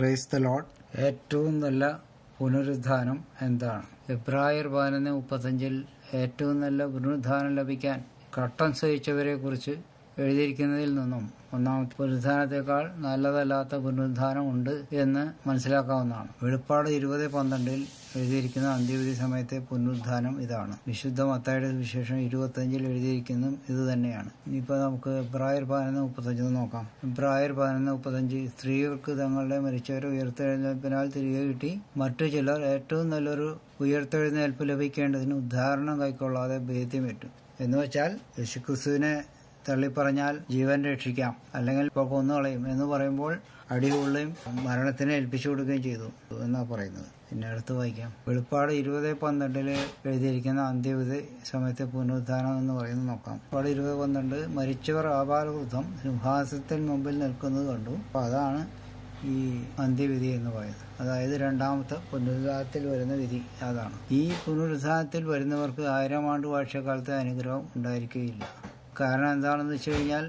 Praise the load ഏറ്റവും നല്ല പുനരുദ്ധാനം എന്താണ്? എബ്രായർ പതിനൊന്ന് മുപ്പത്തഞ്ചിൽ ഏറ്റവും നല്ല പുനരുദ്ധാനം ലഭിക്കാൻ കട്ടം സഹിച്ചവരെ കുറിച്ച് എഴുതിയിരിക്കുന്നതിൽ നിന്നും ഒന്നാമത്തെ പുനരുദ്ധാനത്തെക്കാൾ നല്ലതല്ലാത്ത പുനരുദ്ധാനം ഉണ്ട് എന്ന് മനസ്സിലാക്കാവുന്നതാണ്. വെളിപ്പാട് ഇരുപത് പന്ത്രണ്ടിൽ എഴുതിയിരിക്കുന്ന അന്ത്യവിധി സമയത്തെ പുനരുദ്ധാനം ഇതാണ്. വിശുദ്ധ മത്തായുടെ വിശേഷം ഇരുപത്തഞ്ചിൽ എഴുതിയിരിക്കുന്നതും ഇത് തന്നെയാണ്. ഇനിയിപ്പോൾ നമുക്ക് എബ്രായർ പതിനൊന്ന് മുപ്പത്തഞ്ച് നോക്കാം. എബ്രായർ പതിനൊന്ന് മുപ്പത്തഞ്ച് സ്ത്രീകൾക്ക് തങ്ങളുടെ മരിച്ചവരെ ഉയർത്തെഴുന്നേൽപ്പിനാൽ തിരികെ കിട്ടി. മറ്റു ചിലർ ഏറ്റവും നല്ലൊരു ഉയർത്തെഴുന്നേൽപ്പ് ലഭിക്കേണ്ടതിന് ഉദാഹരണം കൈക്കൊള്ളാതെ ഭേദ്യമേറ്റു എന്ന് വെച്ചാൽ യേശുക്രിസ്തുവിനെ തള്ളിപ്പറഞ്ഞാൽ ജീവൻ രക്ഷിക്കാം അല്ലെങ്കിൽ ഇപ്പോൾ കൊന്നുകളയും എന്ന് പറയുമ്പോൾ അടികൊള്ളുകയും മരണത്തിന് ഏൽപ്പിച്ചു കൊടുക്കുകയും ചെയ്തു എന്നാ പറയുന്നത്. പിന്നെ അടുത്ത് വായിക്കാം. വെളിപ്പാട് ഇരുപത് പന്ത്രണ്ടിൽ എഴുതിയിരിക്കുന്ന അന്ത്യവിധി സമയത്തെ പുനരുദ്ധാനം എന്ന് പറയുന്നത് നോക്കാം. വെളിപ്പാട് ഇരുപത് പന്ത്രണ്ട് മരിച്ചവർ ആപാലവൃദ്ധം സിംഹാസനത്തിന് മുമ്പിൽ നിൽക്കുന്നത് കണ്ടു. അപ്പൊ അതാണ് ഈ അന്ത്യവിധി എന്ന് പറയുന്നത്. അതായത് രണ്ടാമത്തെ പുനരുദ്ധാനത്തിൽ വരുന്ന വിധി അതാണ്. ഈ പുനരുദ്ധാനത്തിൽ വരുന്നവർക്ക് ആയിരം ആണ്ട് വാഴ്ചക്കാലത്തെ അനുഗ്രഹം ഉണ്ടായിരിക്കുകയില്ല. കാരണം എന്താണെന്ന് വെച്ച് കഴിഞ്ഞാൽ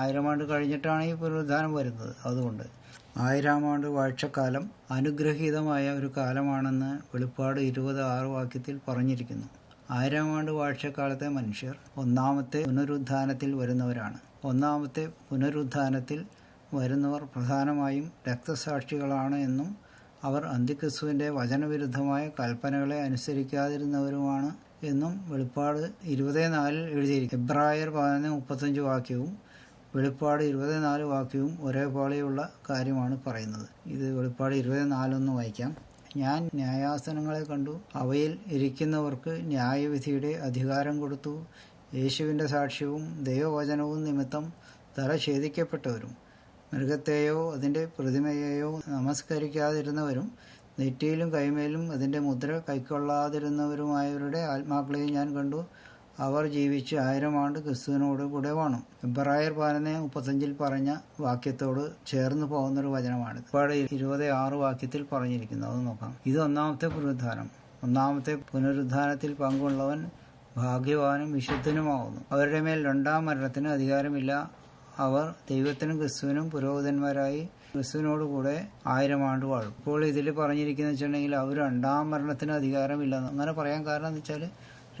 ആയിരം ആണ്ട് കഴിഞ്ഞിട്ടാണ് ഈ പുനരുദ്ധാനം വരുന്നത്. അതുകൊണ്ട് ആയിരം ആണ്ട് വാഴ്ചക്കാലം അനുഗ്രഹീതമായ ഒരു കാലമാണെന്ന് വെളിപ്പാട് ഇരുപത് ആറ് വാക്യത്തിൽ പറഞ്ഞിരിക്കുന്നു. ആയിരം ആണ്ട് വാഴ്ചക്കാലത്തെ മനുഷ്യർ ഒന്നാമത്തെ പുനരുദ്ധാനത്തിൽ വരുന്നവരാണ്. ഒന്നാമത്തെ പുനരുദ്ധാനത്തിൽ വരുന്നവർ പ്രധാനമായും രക്തസാക്ഷികളാണ് എന്നും അവർ അന്തിക്രിസ്തുവിന്റെ വചനവിരുദ്ധമായ കൽപ്പനകളെ അനുസരിക്കാതിരുന്നവരുമാണ് എന്നും വെളിപ്പാട് ഇരുപത് നാലിൽ എഴുതിയിരിക്കും എബ്രായർ പതിനൊന്ന് മുപ്പത്തഞ്ച് വാക്യവും വെളിപ്പാട് ഇരുപത് നാല് വാക്യവും ഒരേപോലെയുള്ള കാര്യമാണ് പറയുന്നത്. ഇത് വെളിപ്പാട് ഇരുപത് നാലൊന്ന് വായിക്കാം. ഞാൻ ന്യായാസനങ്ങളെ കണ്ടു. അവയിൽ ഇരിക്കുന്നവർക്ക് ന്യായവിധിയുടെ അധികാരം കൊടുത്തു. യേശുവിന്റെ സാക്ഷ്യവും ദൈവവചനവും നിമിത്തം തല ഛേദിക്കപ്പെട്ടവരും മൃഗത്തെയോ അതിന്റെ പ്രതിമയെയോ നമസ്കരിക്കാതിരുന്നവരും നെറ്റിയിലും കൈമേലും അതിന്റെ മുദ്ര കൈക്കൊള്ളാതിരുന്നവരുമായവരുടെ ആത്മാക്കളെയും ഞാൻ കണ്ടു. അവർ ജീവിച്ച് ആയിരം ആണ്ട് ക്രിസ്തുവിനോട് കൂടെ വേണം. എബ്രായർ പാലനെ മുപ്പത്തഞ്ചിൽ പറഞ്ഞ വാക്യത്തോട് ചേർന്ന് പോകുന്നൊരു വചനമാണ് ഇപ്പാട് ഇരുപത് ആറ് വാക്യത്തിൽ പറഞ്ഞിരിക്കുന്നത് അത് നോക്കാം. ഇത് ഒന്നാമത്തെ പുനരുദ്ധാനം. ഒന്നാമത്തെ പുനരുദ്ധാനത്തിൽ പങ്കുള്ളവൻ ഭാഗ്യവാനും വിശുദ്ധനുമാവുന്നു. അവരുടെ മേൽ രണ്ടാം മരണത്തിന് അധികാരമില്ല. അവർ ദൈവത്തിനും ക്രിസ്തുവിനും പുരോഹിതന്മാരായി ക്രിസ്തുവിനോട് കൂടെ ആയിരം ആണ്ട് വാഴും. ഇപ്പോൾ ഇതിൽ പറഞ്ഞിരിക്കുന്ന വെച്ചിട്ടുണ്ടെങ്കിൽ അവർ രണ്ടാം മരണത്തിന് അധികാരമില്ലെന്ന്. അങ്ങനെ പറയാൻ കാരണം എന്ന് വെച്ചാൽ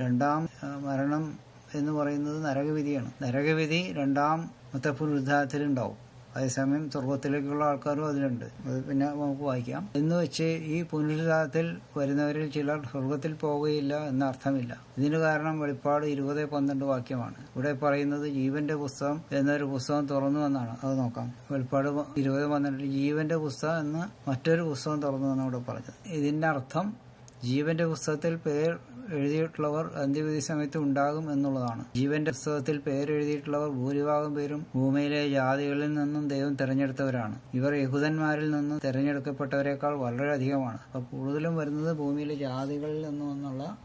രണ്ടാം മരണം എന്ന് പറയുന്നത് നരകവിധിയാണ്. നരകവിധി രണ്ടാം മുത്തപ്പുരുദ്ധാരത്തിലുണ്ടാവും അതേസമയം സ്വർഗത്തിലേക്കുള്ള ആൾക്കാരും അതിലുണ്ട്. അത് പിന്നെ നമുക്ക് വായിക്കാം. എന്ന് വെച്ച് ഈ പുനരുദ്ധാരത്തിൽ വരുന്നവരിൽ ചിലർ സ്വർഗത്തിൽ പോവുകയില്ല എന്ന അർത്ഥമില്ല. ഇതിന് കാരണം വെളിപ്പാട് ഇരുപത് പന്ത്രണ്ട് വാക്യമാണ്. ഇവിടെ പറയുന്നത് ജീവന്റെ പുസ്തകം എന്നൊരു പുസ്തകം തുറന്നു എന്നാണ്. അത് നോക്കാം. വെളിപ്പാട് ഇരുപത് പന്ത്രണ്ട്. ജീവന്റെ പുസ്തകം എന്ന മറ്റൊരു പുസ്തകം തുറന്നു എന്നാണ് ഇവിടെ പറഞ്ഞത്. ഇതിന്റെ അർത്ഥം ജീവന്റെ പുസ്തകത്തിൽ പേർ എഴുതിയിട്ടുള്ളവർ അന്ത്യവിധി സമയത്ത് ഉണ്ടാകും എന്നുള്ളതാണ്. ജീവന്റെ പുസ്തകത്തിൽ പേരെഴുതിയിട്ടുള്ളവർ ഭൂരിഭാഗം പേരും ഭൂമിയിലെ ജാതികളിൽ നിന്നും ദൈവം തെരഞ്ഞെടുത്തവരാണ്. ഇവർ യഹൂദന്മാരിൽ നിന്നും തെരഞ്ഞെടുക്കപ്പെട്ടവരെക്കാൾ വളരെയധികമാണ്. അപ്പൊ കൂടുതലും വരുന്നത് ഭൂമിയിലെ ജാതികളിൽ നിന്നും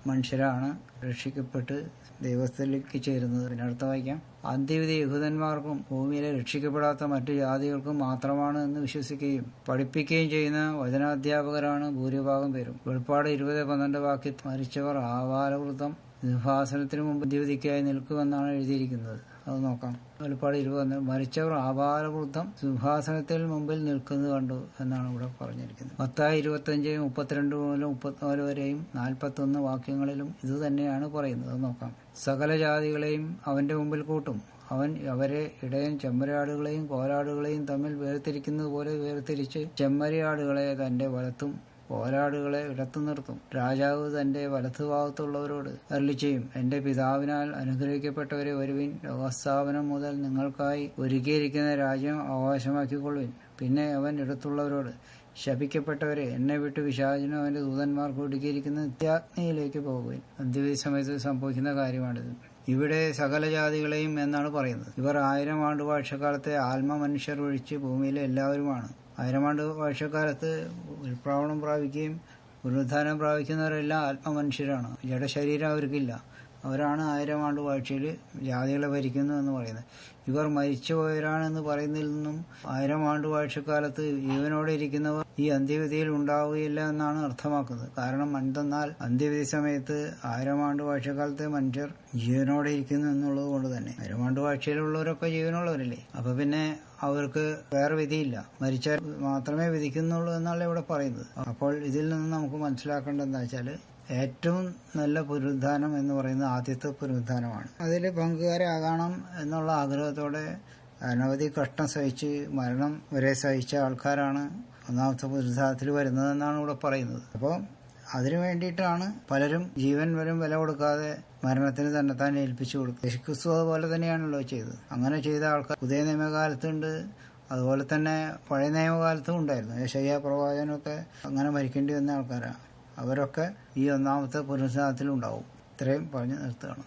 മനുഷ്യരാണ് രക്ഷിക്കപ്പെട്ട് ദൈവത്തിലേക്ക് ചേരുന്നത്. പിന്നെ വായിക്കാം. അന്ത്യവിധി യഹൂദന്മാർക്കും ഭൂമിയിലെ രക്ഷിക്കപ്പെടാത്ത മറ്റു ജാതികൾക്കും മാത്രമാണ് എന്ന് വിശ്വസിക്കുകയും പഠിപ്പിക്കുകയും ചെയ്യുന്ന വചനാധ്യാപകരാണ് ഭൂരിഭാഗം പേരും. വെളിപ്പാട് ഇരുപത് പന്ത്രണ്ട് വാക്യത്തിൽ മരിച്ചവർ ആവാലവൃത്തം സിംഹാസനത്തിനു മുമ്പ് അന്ത്യവിധിക്കായി നിൽക്കുമെന്നാണ് എഴുതിയിരിക്കുന്നത്. അത് നോക്കാം. വെളിപ്പാട് ഇരുപത് മരിച്ചവർ ആപാലവൃദ്ധം സിംഹാസനത്തിൽ മുമ്പിൽ നിൽക്കുന്നത് കണ്ടു എന്നാണ് ഇവിടെ പറഞ്ഞിരിക്കുന്നത്. പത്തായി ഇരുപത്തഞ്ച് മുപ്പത്തിരണ്ട് മുതൽ മുപ്പത്തിനാല് വരെയും നാൽപ്പത്തൊന്ന് വാക്യങ്ങളിലും ഇത് തന്നെയാണ് പറയുന്നത്. നോക്കാം. സകല ജാതികളെയും അവന്റെ മുമ്പിൽ കൂട്ടും. അവൻ അവരെ ഇടയൻ ചെമ്മരാടുകളെയും കോലാടുകളെയും തമ്മിൽ വേർതിരിക്കുന്നത് പോലെ വേർതിരിച്ച് ചെമ്മരിയാടുകളെ തന്റെ വലത്തും പോരാടുകളെ ഇടത്തു നിർത്തും. രാജാവ് തന്റെ വലത്തുഭാഗത്തുള്ളവരോട് അരളി ചെയ്യും എന്റെ പിതാവിനാൽ അനുഗ്രഹിക്കപ്പെട്ടവരെ ഒരുവിൻ. ലോകസ്ഥാപനം മുതൽ നിങ്ങൾക്കായി ഒരുക്കിയിരിക്കുന്ന രാജ്യം അവകാശമാക്കിക്കൊള്ളുവിൻ. പിന്നെ അവൻ ഇടത്തുള്ളവരോട് ശപിക്കപ്പെട്ടവരെ എന്നെ വിട്ട് വിശാചനും അവന്റെ ദൂതന്മാർക്ക് ഒടുക്കിയിരിക്കുന്ന നിത്യാഗ്നിയിലേക്ക് പോകുവിൻ. അന്ത്യവിധി സമയത്ത് സംഭവിക്കുന്ന കാര്യമാണിത്. ഇവിടെ സകല ജാതികളെയും എന്നാണ് പറയുന്നത്. ഇവർ ആയിരം ആണ്ട് വാഴ്ചക്കാലത്തെ ആത്മ മനുഷ്യർ ഒഴിച്ച് ഭൂമിയിലെ എല്ലാവരുമാണ്. ആയിരം ആണ്ട് വർഷക്കാലത്ത് ഉൽപ്രാവണം പ്രാപിക്കുകയും പുനരുദ്ധാനം പ്രാപിക്കുന്നവരെല്ലാം ആത്മമനുഷ്യരാണ്. ജഡശരീരം അവർക്കില്ല. അവരാണ് ആയിരം ആണ്ട് വാഴ്ചയിൽ ജാതികളെ ഭരിക്കുന്നു എന്ന് പറയുന്നത്. ഇവർ മരിച്ചുപോയവരാണെന്ന് പറയുന്നതിൽ നിന്നും ആയിരം ആണ്ട് വാഴ്ചക്കാലത്ത് ജീവനോടെ ഇരിക്കുന്നവർ ഈ അന്ത്യവിധിയിൽ ഉണ്ടാവുകയില്ല എന്നാണ് അർത്ഥമാക്കുന്നത്. കാരണം എന്തെന്നാൽ അന്ത്യവിധി സമയത്ത് ആയിരം ആണ്ട് വാഴ്ചക്കാലത്തെ മനുഷ്യർ ജീവനോടെ ഇരിക്കുന്നു എന്നുള്ളത് കൊണ്ട് തന്നെ. ആയിരം ആണ്ട് വാഴ്ചയിലുള്ളവരൊക്കെ ജീവനുള്ളവരല്ലേ? അപ്പൊ പിന്നെ അവർക്ക് വേറെ വിധിയില്ല. മരിച്ചാൽ മാത്രമേ വിധിക്കുന്നുള്ളൂ എന്നാണ് ഇവിടെ പറയുന്നത്. അപ്പോൾ ഇതിൽ നിന്ന് നമുക്ക് മനസ്സിലാക്കേണ്ടത് വെച്ചാൽ ഏറ്റവും നല്ല പുനരുദ്ധാനം എന്ന് പറയുന്നത് ആദ്യത്തെ പുനരുദ്ധാനമാണ് അതിൽ പങ്കുകാരാകണം എന്നുള്ള ആഗ്രഹത്തോടെ അനവധി കഷ്ടം സഹിച്ച് മരണം വരെ സഹിച്ച ആൾക്കാരാണ് ഒന്നാമത്തെ പുനരുദ്ധാനത്തിൽ വരുന്നതെന്നാണ് ഇവിടെ പറയുന്നത്. അപ്പോൾ അതിനു വേണ്ടിയിട്ടാണ് പലരും ജീവൻ വരും വില കൊടുക്കാതെ മരണത്തിന് തന്നെ തന്നെ ഏൽപ്പിച്ചു കൊടുക്കും യേശുക്രിസ്തു അതുപോലെ തന്നെയാണല്ലോ ചെയ്തത്. അങ്ങനെ ചെയ്ത ആൾക്കാർ പുതിയ നിയമകാലത്തുണ്ട്. അതുപോലെ തന്നെ പഴയ നിയമകാലത്തും ഉണ്ടായിരുന്നു. യേശയ്യ പ്രവാചനമൊക്കെ അങ്ങനെ മരിക്കേണ്ടി വന്ന ആൾക്കാരാണ്. അവരൊക്കെ ഈ ഒന്നാമത്തെ പുനരുദ്ധാനത്തിലുണ്ടാവും ഇത്രയും പറഞ്ഞ് നിർത്തുകയാണ്.